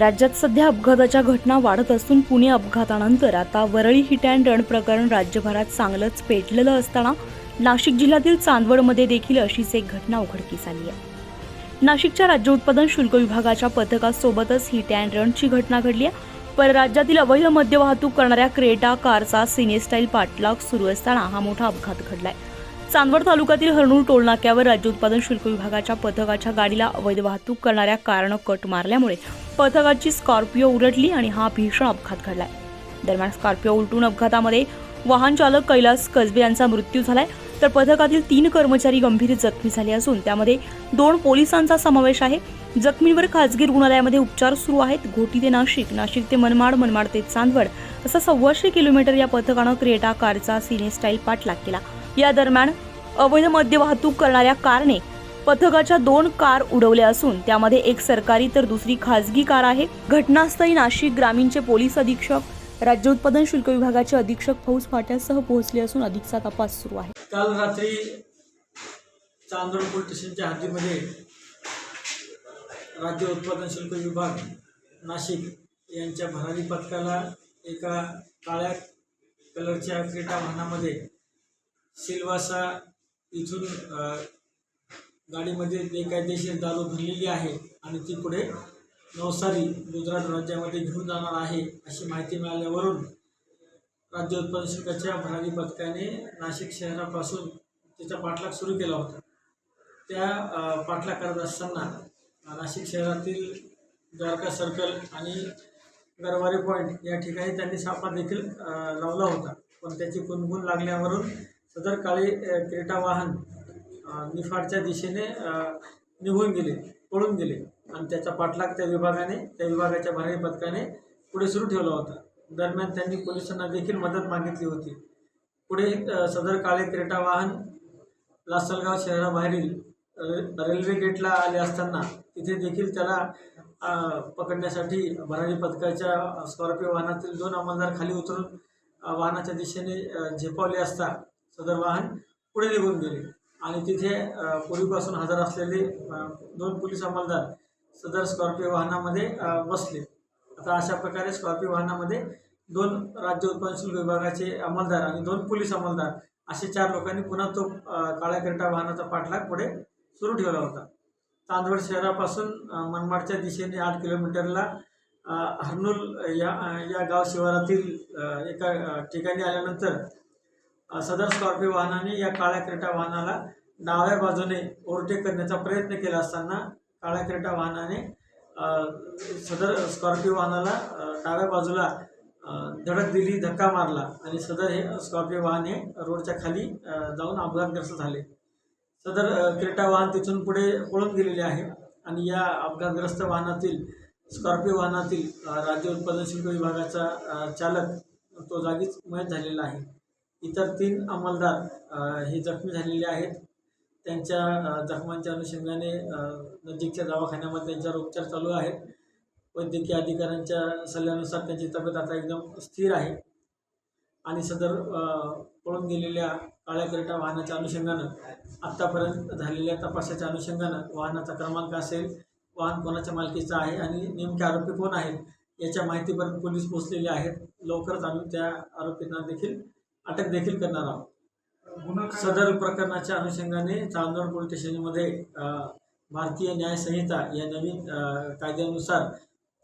राज्यात सध्या अपघाताच्या घटना वाढत असून पुणे अपघातानंतर आता वरळी हिट अँड रन प्रकरण राज्यभरात चांगलंच पेटलेलं असताना नाशिक जिल्ह्यातील चांदवडमध्ये देखील अशीच एक घटना उघडकीस आली आहे. नाशिकच्या राज्य उत्पादन शुल्क विभागाच्या पथकासोबतच हिट अँड रनची घटना घडली आहे. पर राज्यातील अवैध मद्य वाहतूक करणाऱ्या क्रेटा कारचा सिनेस्टाईल पाठलाग सुरू असताना हा मोठा अपघात घडलाय. चांदवड तालुक्यातील हरणूर टोलनाक्यावर राज्य उत्पादन शुल्क विभागाच्या पथकाच्या गाडीला अवैध वाहतूक करणाऱ्या कारनं कट मारल्यामुळे पथकाची स्कॉर्पिओ उलटली आणि हा भीषण अपघात घडलाय. दरम्यान स्कॉर्पिओ उलटून अपघातामध्ये वाहन चालक कैलास कसबे यांचा मृत्यू झालाय. तर पथकातील तीन कर्मचारी गंभीर जखमी झाले असून त्यामध्ये दोन पोलिसांचा समावेश आहे. जखमींवर खासगी रुग्णालयामध्ये उपचार सुरू आहेत. घोटी ते नाशिक नाशिक ते मनमाड मनमाड ते चांदवड असा सव्वाशे किलोमीटर या पथकानं क्रिएटा कारचा सिने स्टाईल पाठलाग केला. या दरम्यान अवैध मद्य वाहतूक करणाऱ्या कारने पथकाच्या दोन कार उडवल्या असून त्यामध्ये एक सरकारी तर दुसरी खासगी कार आहे. घटनास्थळी नाशिक ग्रामीणचे पोलीस अधीक्षक राज्य उत्पादन शुल्क विभागाचे अधीक्षक फौज फाट्यासह पोहोचले असून अधिकचा तपास सुरू आहे. काल रात्री चांदोड पोलीस स्टेशनच्या हद्दीमध्ये राज्य उत्पादन शुल्क विभाग नाशिक यांच्या भरारी पथकाला एका काळ्या कलरच्या क्रेटा वाहनामध्ये सिलवासा इथून गाडीमध्ये बेकायदेशीर दारू भरलेली आहे आणि ती पुढे नवसारी गुजरात राज्यामध्ये घेऊन जाणार आहे अशी माहिती मिळाल्यावरून राज्य उत्पादन शुल्काच्या भरारी पथकाने नाशिक शहरापासून त्याचा पाठलाग सुरू केला होता. त्या पाठलाग करत असताना नाशिक शहरातील द्वारका सर्कल आणि गरवारे पॉईंट या ठिकाणी त्यांनी सापळा देखील लावला होता. पण त्याची गुणगुण लागल्यावरून सदर काळी क्रेटा वाहन निफाडच्या दिशेने निघून गेले पळून गेले. आणि त्याचा पाठलाग त्या विभागाने त्या विभागाच्या भरारी पथकाने पुढे सुरू ठेवला होता. दरम्यान त्यांनी पोलिसांना देखील मदत मागितली होती. पुढे सदर काळे क्रेटा वाहन लासलगाव शहराबाहेरील रेल्वे गेटला आले असताना तिथे देखील त्याला पकडण्यासाठी भरारी पथकाच्या स्कॉर्पिओ वाहनातील दोन अंमलदार खाली उतरून वाहनाच्या दिशेने झेपावले असता सदर वाहन पुढे निघून गेले. आणि तिथे पूर्वीपासून हजर असलेले दोन पोलीस अंमलदार सदर स्कॉर्पिओ वाहनामध्ये बसले. आता अशा प्रकारे स्कॉर्पिओ वाहनामध्ये दोन राज्य उत्पादन विभागाचे अंमलदार आणि दोन पोलीस अंमलदार असे चार लोकांनी पुन्हा तो काळ्या करेटा वाहनाचा पाठलाग पुढे सुरू ठेवला होता. चांदवड शहरापासून मनमाडच्या दिशेने आठ किलोमीटरला अ, या या गाव शिवारातील एका ठिकाणी आल्यानंतर सदर स्कॉर्पिओ वाहनाने या काळ्या क्रेटा वाहनाला डाव्या बाजूने ओव्हरटेक करण्याचा प्रयत्न केला असताना काळ्या क्रेटा वाहनाने सदर स्कॉर्पिओ वाहनाला डाव्या बाजूला धडक दिली धक्का मारला आणि सदर हे स्कॉर्पिओ वाहन हे रोडच्या खाली जाऊन अपघातग्रस्त झाले. सदर क्रेटा वाहन तिथून पुढे पळून गेलेले आहे आणि या अपघातग्रस्त वाहनातील स्कॉर्पिओ वाहनातील राज्य उत्पादन शुल्क विभागाचा चालक तो जागीच मयत झालेला आहे. इतर तीन अंमलदार हे जखमी झालेले आहेत. त्यांच्या जखमांच्या अनुषंगाने नजीकच्या दवाखान्यामध्ये त्यांच्यावर उपचार चालू आहेत वैद्यकीय अधिकाऱ्यांच्या सल्ल्यानुसार त्यांची तब्येत आता एकदम स्थिर आहे. आणि सदर पळून गेलेल्या काळ्या करिटा वाहनाच्या अनुषंगानं आत्तापर्यंत झालेल्या तपासाच्या अनुषंगानं वाहनाचा क्रमांक असेल वाहन कोणाच्या मालकीचं आहे आणि नेमके आरोपी कोण आहेत याच्या माहितीपर्यंत पोलीस पोहोचलेले आहेत. लवकरच आम्ही त्या आरोपींना देखील अटक देखील करणार आहोत. सदर प्रकरणाच्या अनुषंगाने चांदवड पोलीस स्टेशनमध्ये भारतीय न्याय संहिता या नवीन कायद्यानुसार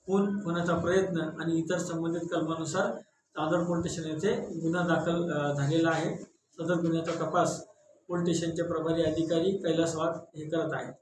खून होण्याचा प्रयत्न आणि इतर संबंधित कलमानुसार चांदवड पोलीस स्टेशन येथे गुन्हा दाखल झालेला आहे. सदर गुन्ह्याचा तपास पोलीस स्टेशनचे प्रभारी अधिकारी कैलास वाघ हे करत आहेत.